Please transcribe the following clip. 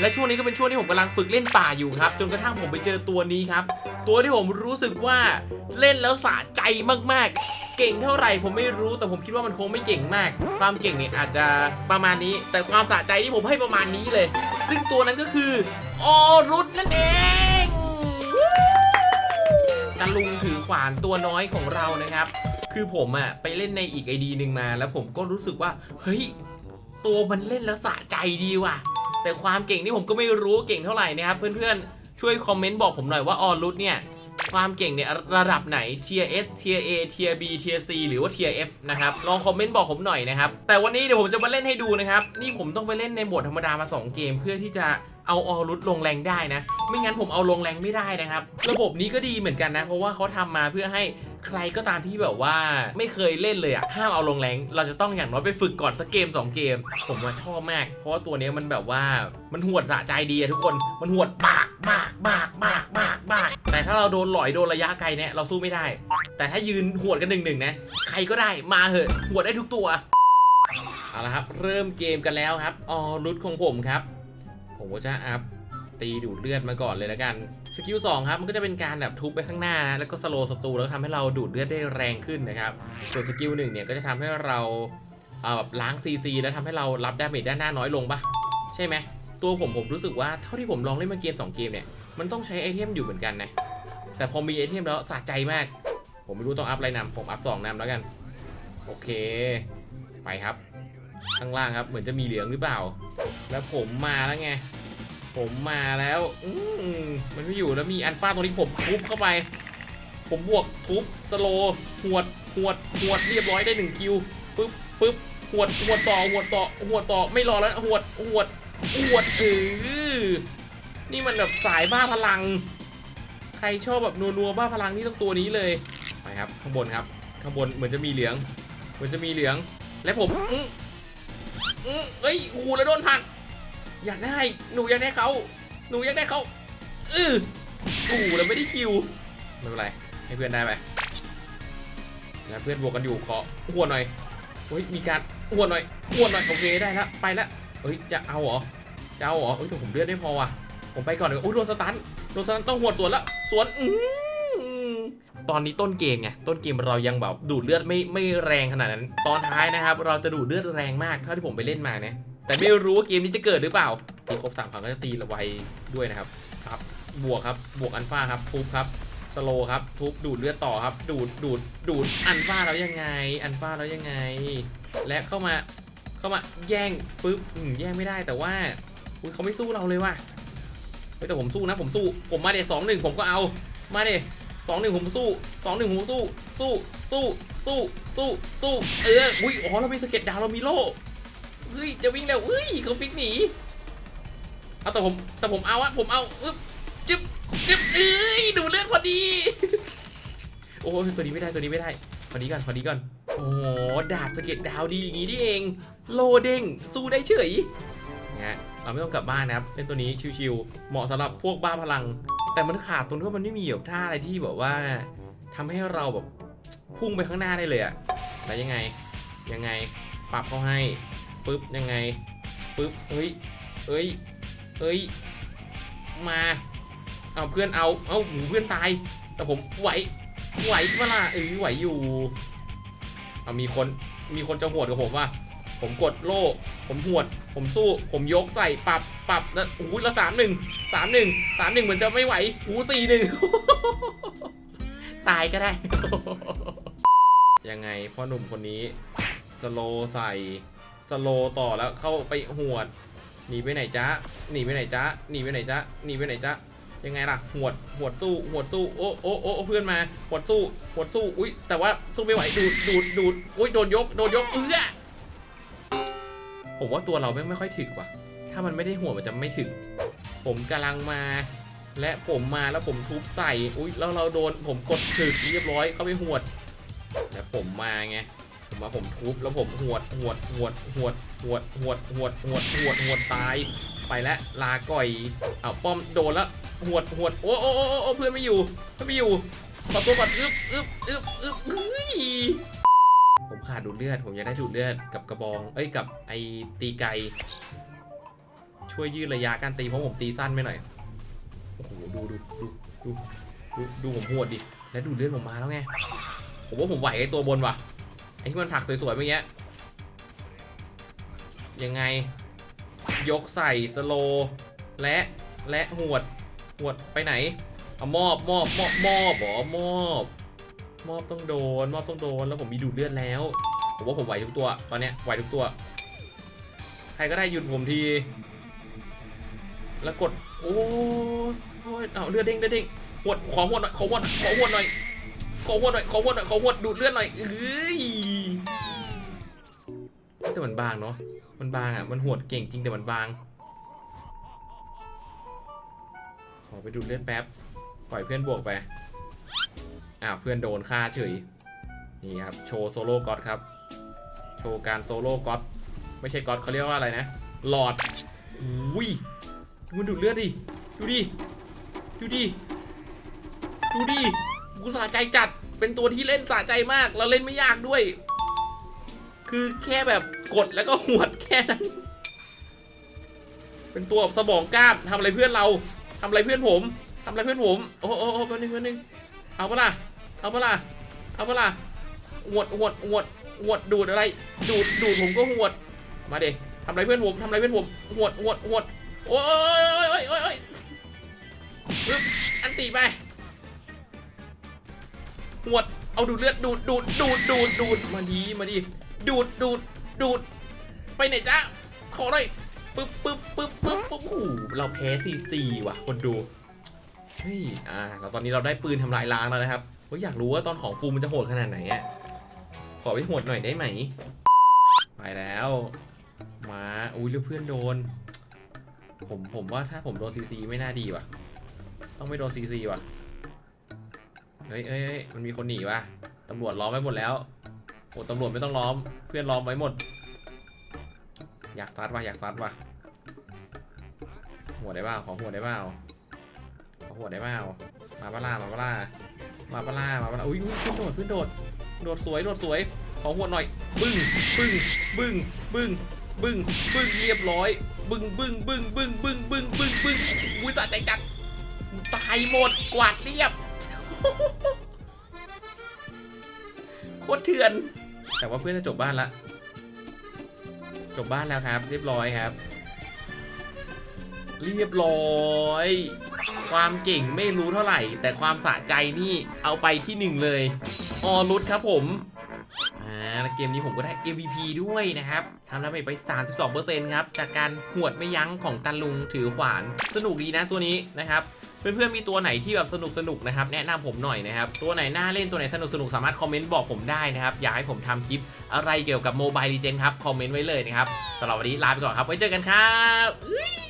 และช่วงนี้ก็เป็นช่วงที่ผมกำลังฝึกเล่นป่าอยู่ครับ จนกระทั่งผมไปเจอตัวนี้ครับ ตัวที่ผมรู้สึกว่าเล่นแล้วสะใจมากๆ เก่งเท่าไหร่ผมไม่รู้แต่ผมคิดว่ามันคงไม่เก่งมาก ความเก่งเนี่ยอาจจะประมาณนี้ แต่ความสะใจที่ผมให้ประมาณนี้เลย ซึ่งตัวนั้นก็คือออรุสนั่นเองตะลุงถือขวานตัวน้อยของเรานะครับ คือผมอะไปเล่นในอีกไอดีหนึ่งมา แล้วผมก็รู้สึกว่าเฮ้ยตัวมันเล่นแล้วสะใจดีว่ะ แต่ความเก่งนี่ผมก็ไม่รู้เก่งเท่าไหร่นะครับ เพื่อนๆ ช่วยคอมเมนต์บอกผมหน่อยว่าออรุสเนี่ย ความเก่งเนี่ยระดับไหน Tier S Tier A Tier B Tier C หรือว่า Tier F นะครับ ลองคอมเมนต์บอกผมหน่อยนะครับ แต่วันนี้เดี๋ยวผมจะมาเล่นให้ดูนะครับ นี่ผมต้องไปเล่นในโหมดธรรมดามา 2 เกม เพื่อที่จะเอาออรุสลงแรงได้นะ ไม่งั้นผมเอาลงแรงไม่ได้นะครับ ระบบนี้ก็ดีเหมือนกันนะ เพราะว่าเขาทำมาเพื่อให้ ใครก็ตามที่แบบว่าไม่เคยเล่นเลยอะห้ามเอาลงแรงเราจะต้องอย่างน้อยไปฝึกก่อนสักเกม 2 เกม ผมว่าชอบมาก เพราะว่าตัวนี้มันแบบว่ามันหวดสะใจดีอะทุกคนมันหวดบากบากบากบากบากบากแต่ถ้าเราโดนหลอยโดนระยะไกลเนี่ยเราสู้ไม่ได้ แต่ถ้ายืนหวดกันหนึ่งหนึ่งนะใครก็ได้มาเหอะหวดได้ทุกตัวเอาละครับ เริ่มเกมกันแล้วครับออรุดของผมครับ ผมก็จะอัพ ตีดูดเลือดมาก่อนเลยแล้วกันสกิล2ครับมันก็จะเป็นการแบบทุบไปข้างหน้านะแล้วก็สโลว์ศัตรูแล้วทำให้เราดูดเลือดได้แรงขึ้นนะครับส่วนสกิลหนึ่งเนี่ยก็จะทำให้เราเอ่อแบบล้างซีซีแล้วทำให้เรารับดาเมจด้านหน้าน้อยลงปะใช่ไหมตัวผมผมรู้สึกว่าเท่าที่ผมลองเล่นมาเกม2เกมเนี่ยมันต้องใช้ไอเทมอยู่เหมือนกันนะแต่พอมีไอเทมแล้วสะใจมาก ผมไม่รู้ต้องอัพอะไรนำผมอัพสองนำแล้วกัน โอเค ไปครับ ข้างล่างครับเหมือนจะมีเหลืองหรือเปล่า แล้วผมมาแล้วไง ผมมาแล้วอืมมันไม่อยู่แล้วมีอันฟ้าตรงนี้ผมทุบเข้าไป ผมบวกทุบสโลว์หวดหวดหวดเรียบร้อยได้หนึ่งคิวปึ๊บปึ๊บหวดหวดต่อหวดต่อหวดต่อไม่รอแล้วหวดหวดหวดเออนี่มันแบบสายบ้าพลัง ใครชอบแบบนัวๆบ้าพลังนี่ต้องตัวนี้เลยไปครับข้างบนครับ ข้างบนเหมือนจะมีเหลือง เหมือนจะมีเหลือง และผมอื้ออือเอ้ยโอ้โหแล้วโดนผัก อยากได้หนูอยากได้เขาหนูอยากได้เขาเออโอ้โหแล้วไม่ได้คิวไม่เป็นไรให้เพื่อนได้ไปแล้วเพื่อนบวกกันอยู่ขอหัวดหน่อยเฮ้ยมีการหัวดหน่อยหัวดหน่อยโอเคได้แล้วไปแล้วเฮ้ยจะเอาเหรอจะเอาเหรอเฮ้ยแต่ผมเลือดไม่พอว่ะผมไปก่อนเลยโอ้ยโดนสตันโดนสตันต้องหัวดสวนแล้วสวนอืตอนนี้ต้นเกมไงต้นเกมเรายังแบบดูดเลือดไม่ไม่แรงขนาดนั้น ตอนท้ายนะครับ เราจะดูดเลือดแรงมากเท่าที่ผมไปเล่นมาเนี่ย แต่ไม่รู้ว่าเกมนี้จะเกิดหรือเปล่าตีครบสามครั้งก็จะตีระไวด้วยนะครับครับ บวกครับบวกอันฟ้าครับทุบครับสโลครับทุบดูดเลือดต่อครับ ดูดดูดดูดอันฟ้าแล้วยังไง อันฟ้าแล้วยังไง และเข้ามาเข้ามาแย่งปุ๊บแย่งไม่ได้แต่ว่าอุ้ยเขาไม่สู้เราเลยว่ะเฮ้ยแต่ผมสู้นะผมสู้ผมมาเดสองหนึ่งผมก็เอามาเดสองหนึ่งผมสู้สองหนึ่งผมสู้สู้สู้สู้สู้สู้เอออุ้ยอ๋อเรามีสเก็ตดาวเรามีโล่ เฮ้ยจะวิ่งแล้วเฮ้ยเขาฟิกหนีเอาแต่ผมแต่ผมเอาอะผมเอาอึ๊บจึ๊บจึ๊บเอ้ยดูเลือดพอดี โอ้ยตัวนี้ไม่ได้ตัวนี้ไม่ได้พอดีก่อนพอดีก่อนโอ้โหดาบสเก็ตดาวดีอย่างนี้นี่เอง โลเด้งสู้ได้เฉยนะเราไม่ต้องกลับบ้านนะครับเล่นตัวนี้ชิวๆเหมาะสำหรับพวกบ้าพลัง แต่มันขาดตรงที่ว่ามันไม่มีแบบท่าอะไรที่แบบว่าทำให้เราแบบพุ่งไปข้างหน้าได้เลยอะแล้วยังไงยังไงปรับเขาให้ ปึ๊บยังไงปึ๊บเอ้ยเอ้ยเอ้ยมาเอาเพื่อนเอาเอาหมูเพื่อนตายแต่ผมไหวไหวเวล่ะเออไหวอยู่เอามีคนมีคนจะหวดกับผมว่ะผมกดโล่ ผมหวด ผมสู้ ผมยกใส่ปรับปรับแล้วโอ้ยแล้วสามหนึ่งสามหนึ่งสามหนึ่งเหมือนจะไม่ไหวหูสี่หนึ่งตายก็ได้ ยังไงพ่อหนุ่มคนนี้ สโลใส่ สโลต่อแล้วเข้าไปหวดหนีไปไหนจ๊ะหนีไปไหนจ๊ะหนีไปไหนจ๊ะหนีไปไหนจ๊ะยังไงล่ะหวดหวดสู้หวดสู้โอ้โอ้โอ้เพื่อนมาหวดสู้หวดสู้อุ้ยแต่ว่าสู้ไม่ไหวดูดดูดดูดอุ้ยโดนยกโดนยกเอื้อผมว่าตัวเราไม่ไม่ค่อยถึกว่ะ ถ้ามันไม่ได้หัวมันจะไม่ถึก ผมกำลังมา และผมมาแล้วผมทุบใส่ อุ้ยแล้วเราโดนผมกดถึกเรียบร้อยเข้าไปหวด แล้วผมมาไง ผมมาผมทุบแล้วผมหวดหวดหวดหวดหวดหวดหวดหวดหวดหวดตายไปแล้วลาก่อยเอาป้อมโดนแล้วหวดหวดโอ้โอ้โอ้โอ้เพื่อนไม่อยู่เพื่อนไม่อยู่ขอตัวก่อนอึบอึบอึบอึบเฮ้ยผมขาดดูดเลือด ผมยากได้ดูดเลือดกับกระบอง เอ้ยกับไอตีไกช่วยยืดระยะการตีเพราะผมตีสั้นไปหน่อยโอ้โหดูดูดูดูดูดูผมโหดดิแล้วดูเลือดผมมาแล้วไงผมว่าผมไหวไอ้ตัวบนว่ะ ไอ้ที่มันผลักสวยๆเมื่อกี้ยังไง ยกใส่สโล และและหวดหวดไปไหนเอามอบมอบมอบมอบอ๋อมอบมอบต้องโดน มอบต้องโดน แล้วผมมีดูดเลือดแล้ว ผมว่าผมไหวทุกตัว ตอนเนี้ยไหวทุกตัว ใครก็ได้หยุดผมที แล้วกด โอ้ยโอ้ยเอาเลือดเด้งเลือดเด้งหวดขอหวดหน่อยขอหวดขอหวดหน่อยขอหวดหน่อยขอหวดหน่อยขอหวดดูดเลือดหน่อยเอ้ย แต่มันบางเนาะ มันบางอะ มันหวดเก่งจริงแต่มันบาง ขอไปดูดเลือดแป๊บ ปล่อยเพื่อนบวกไปอ้าวเพื่อนโดนฆ่าเฉย นี่ครับ โชว์โซโล่ก็อดครับ โชว์การโซโล่ก็อดไม่ใช่ก็อดเขาเรียกว่าอะไรนะ หลอดอุ้ยดูมันดูดเลือดดิ ดูดิ ดูดิ ดูดิ กูสะใจจัด เป็นตัวที่เล่นสะใจมาก แล้วเล่นไม่ยากด้วย คือแค่แบบ กดแล้วก็หวดแค่นั้น เป็นตัวแบบสมองกล้ามทำอะไรเพื่อนเราทำอะไรเพื่อนผมทำอะไรเพื่อนผม โอ้โหโอ้แป๊บนึงแป๊บนึงเอาปะล่ะเอาปะล่ะเอาปะล่ะหวดหวดหวดหวดดูดอะไร ดูดดูดผมก็หวด มาเด็ทำอะไรเพื่อนผมทำอะไรเพื่อนผมหวดหวดหวดโอ้ยโอ้ยโอ้ยโอ้ยปึ๊บอันตีไปหวดเอาดูดเลือดดูดดูดดูดดูดดูดมาดีมาดีดูดดูด ดูด ไปไหนจ๊ะขอหน่อยปึ๊บปึ๊บปึ๊บปึ๊บปึ๊บโอ้โหเราแพ้ซีซีว่ะ คนดูเฮ้ยอ่าเราตอนนี้เราได้ปืนทำลายล้างแล้วนะครับเฮ้ยอยากรู้ว่าตอนของฟูมันจะโหดขนาดไหนอะขอไปโหดหน่อยได้ไหม ไปแล้ว มาอุ้ยเพื่อนโดน ผมผมว่าถ้าผมโดนซีซีไม่น่าดีว่ะ ต้องไม่โดนซีซีว่ะเฮ้ยเฮ้ยเฮ้ยมันมีคนหนีว่ะตำรวจล้อมไว้หมดแล้ว โอ้ตำรวจไม่ต้องล้อม เพื่อนล้อมไว้หมด อยากซัดว่ะอยากซัดว่ะหัวได้เปล่าขอหัวได้เปล่าเอหัวได้เปล่ามาปล่ามาปล่ามาปล่ามาปล่าอุ้ยอุ้ยขึ้นโดดขึ้นโดดโดดสวยโดดสวยขอหัวหน่อย บึ้งบึ้งบึ้งบึ้งบึ้งบึ้งเรียบร้อย บึ้งบึ้งบึ้งบึ้งบึ้งบึ้งบึ้งบึ้งอุ้ยสะใจจัดตายหมดกวาดเรียบโคตรเถื่อน แต่ว่าเพื่อนจะจบบ้านละ จบบ้านแล้วครับ เรียบร้อยครับ เรียบร้อย ความเก่งไม่รู้เท่าไหร่ แต่ความสะใจนี่เอาไปที่หนึ่งเลย ออรุดครับผมอ่าแล้วเกมนี้ผมก็ได้ MVP ด้วยนะครับทำดาเมจไป 32%ครับ จากการหวดไม่ยั้งของตันลุงถือขวาน สนุกดีนะตัวนี้นะครับ เพื่อนๆมีตัวไหนที่แบบสนุกสนุกๆนะครับแนะนำผมหน่อยนะครับตัวไหนน่าเล่นตัวไหนสนุกสนุกๆสามารถคอมเมนต์บอกผมได้นะครับอยากให้ผมทำคลิปอะไรเกี่ยวกับโมบายดีเจนครับคอมเมนต์ไว้เลยนะครับสำหรับวันนี้ลาไปก่อนครับไว้เจอกันครับ